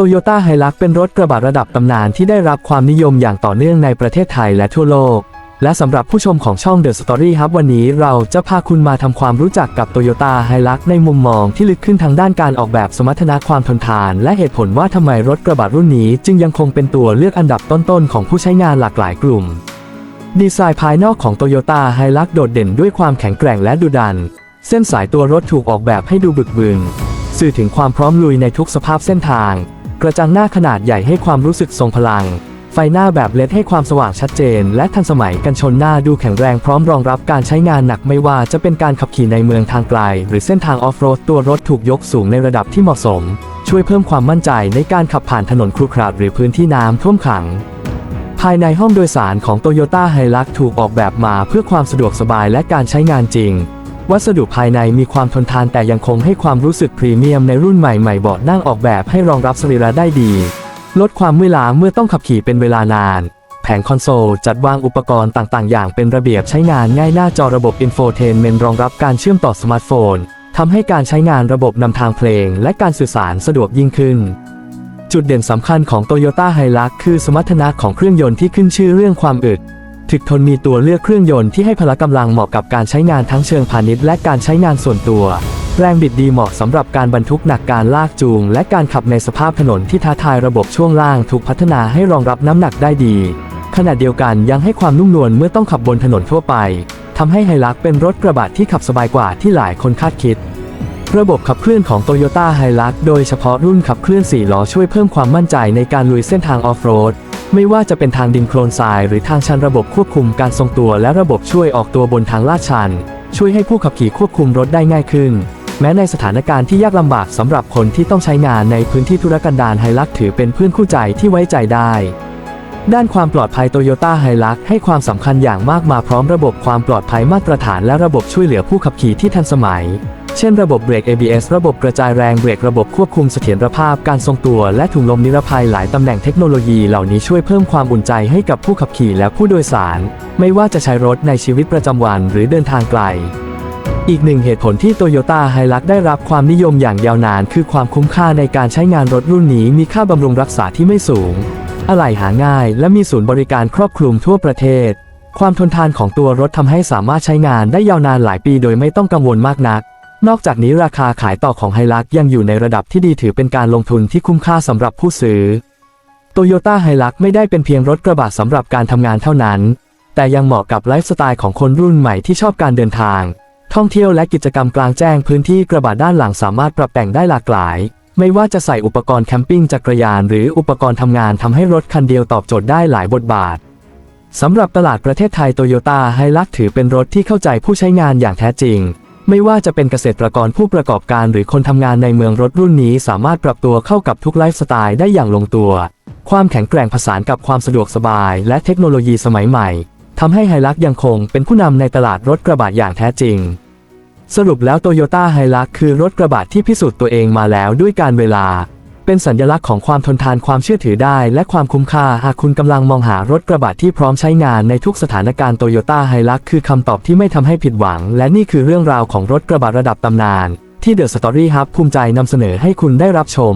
โตโยต้าไฮลักเป็นรถกระบะระดับตำนานที่ได้รับความนิยมอย่างต่อเนื่องในประเทศไทยและทั่วโลก และสำหรับผู้ชมของช่อง The Story ครับวันนี้เราจะพาคุณมาทำความรู้จักกับ Toyota h i l u x ในมุมมองที่ลึกขึ้นทางด้านการออกแบบสมรรถนะความทนทาน และเหตุผลว่าทำไมรถกระบะรุ่นนี้ จึงยังคงเป็นตัวเลือกอันดับต้นๆของผู้ใช้งานหลากหลายกลุ่ม ดีไซน์ภายนอกของ Toyota h i l u x โดดเด่นด้วยความแข็งแกร่งและดุดัน เส้นสายตัวรถถูกออกแบบให้ดูบึกบึนสื่อถึงความพร้อมลุยในทุกสภาพเส้นทาง กระจังหน้าขนาดใหญ่ให้ความรู้สึกทรงพลัง ไฟหน้าแบบเลดให้ความสว่างชัดเจน และทันสมัยกันชนหน้าดูแข็งแรงพร้อมรองรับการใช้งานหนักไม่ว่าจะเป็นการขับขี่ในเมืองทางไกล หรือเส้นทางออฟโรดตัวรถถูกยกสูงในระดับที่เหมาะสม ช่วยเพิ่มความมั่นใจในการขับผ่านถนนครุขระหรือพื้นที่น้ำท่วมขังภายในห้องโดยสารของ Toyota h i l u x ถูกออกแบบมาเพื่อความสะดวกสบายและการใช้งานจริง วัสดุภายในมีความทนทานแต่ยังคงให้ความรู้สึกพรีเมียมในรุ่นใหม่ๆเบาะนั่งออกแบบให้รองรับสรีระได้ดี ลดความเมื่อยล้าเมื่อต้องขับขี่เป็นเวลานาน แผงคอนโซลจัดวางอุปกรณ์ต่างๆ อย่างเป็นระเบียบใช้งานง่ายหน้าจอระบบอินโฟเทนเมนรองรับการเชื่อมต่อสมาร์ทโฟนทำให้การใช้งานระบบนำทางเพลง และการสื่อสารสะดวกยิ่งขึ้นจุดเด่นสำคัญของ Toyota h i l u x คือสมรรถนะของเครื่องยนต์ที่ขึ้นชื่อเรื่องความอึด ถึกทนมีตัวเลือกเครื่องยนต์ที่ให้พละกำลังเหมาะกับการใช้งานทั้งเชิงพาณิชย์และการใช้งานส่วนตัว แรงบิดดีเหมาะสำหรับการบรรทุกหนักการลากจูง และการขับในสภาพถนนที่ท้าทายระบบช่วงล่างถูกพัฒนาให้รองรับน้ำหนักได้ดี ขณะเดียวกันยังให้ความนุ่มนวลเมื่อต้องขับบนถนนทั่วไปทำให้ไฮลักเป็นรถกระบะที่ขับสบายกว่าที่หลายคนคาดคิดระบบขับเคลื่อนของ Toyota h i l u x โดยเฉพาะรุ่นขับเคลื่อน 4 ล้อช่วยเพิ่มความมั่นใจในการลุยเส้นทางออฟโรด ไม่ว่าจะเป็นทางดินโคลนทรายหรือทางชันระบบควบคุมการทรงตัวและระบบช่วยออกตัวบนทางลาดชัน ช่วยให้ผู้ขับขี่ควบคุมรถได้ง่ายขึ้น แม้ในสถานการณ์ที่ยากลำบากสำหรับคนที่ต้องใช้งานในพื้นที่ธุรกันดารไฮลักถือเป็นเพื่อนคู่ใจที่ไว้ใจได้ ด้านความปลอดภัยโตโยต้าไฮลักให้ความสำคัญอย่างมากมาพร้อมระบบความปลอดภัยมาตรฐานและระบบช่วยเหลือผู้ขับขี่ที่ทันสมัย เช่นระบบเบรก ABS ระบบกระจายแรงเบรกระบบควบคุมเสถียรภาพการทรงตัว และถุงลมนิรภัยหลายตำแหน่งเทคโนโลยีเหล่านี้ช่วยเพิ่มความอุ่นใจให้กับผู้ขับขี่และผู้โดยสาร ไม่ว่าจะใช้รถในชีวิตประจำวันหรือเดินทางไกล อีกหนึ่งเหตุผลที่ Toyota h i l u x ได้รับความนิยมอย่างยาวนาน คือความคุ้มค่าในการใช้งานรถรุ่นนี้มีค่าบำรุงรักษาที่ไม่สูง อะไหล่หาง่าย และมีศูนย์บริการครอบคลุมทั่วประเทศ ความทนทานของตัวรถทำให้สามารถใช้งานได้ยาวนานหลายปี โดยไม่ต้องกังวลมากนัก นอกจากนี้ราคาขายต่อของไฮลักยังอยู่ในระดับที่ดีถือเป็นการลงทุนที่คุ้มค่าสำหรับผู้ซื้อ Toyota h i l u x ไม่ได้เป็นเพียงรถกระบะสำหรับการทำงานเท่านั้น แต่ยังเหมาะกับไลฟ์สไตล์ของคนรุ่นใหม่ที่ชอบการเดินทาง ท่องเที่ยวและกิจกรรมกลางแจ้งพื้นที่กระบะด้านหลังสามารถปรับแต่งได้หลากหลาย ไม่ว่าจะใส่อุปกรณ์แคมปิ้งจักรยาน หรืออุปกรณ์ทำงานทำให้รถคันเดียวตอบโจทย์ได้หลายบทบาทสำหรับตลาดประเทศไทยโตโยต้าไฮลักถือเป็นรถที่เข้าใจผู้ใช้งานอย่างแท้จริง ไม่ว่าจะเป็นเกษตรกรผู้ประกอบการหรือคนทำงานในเมืองรถรุ่นนี้สามารถปรับตัวเข้ากับทุกไลฟ์สไตล์ได้อย่างลงตัว ความแข็งแกร่งผสานกับความสะดวกสบายและเทคโนโลยีสมัยใหม่ทำให้ไฮลักยังคงเป็นผู้นำในตลาดรถกระบะอย่างแท้จริง สรุปแล้วโตโยต้าไฮลักคือรถกระบะที่พิสูจน์ตัวเองมาแล้วด้วยการเวลา เป็นสัญลักษณ์ของความทนทานความเชื่อถือได้ และความคุ้มค่าหากคุณกำลังมองหารถกระบะที่พร้อมใช้งานในทุกสถานการณ์โตโยต้าไฮลักคือคำตอบที่ไม่ทำให้ผิดหวัง และนี่คือเรื่องราวของรถกระบะระดับตำนาน ที่เดอะสตอรี่ฮับภูมิใจนำเสนอให้คุณได้รับชม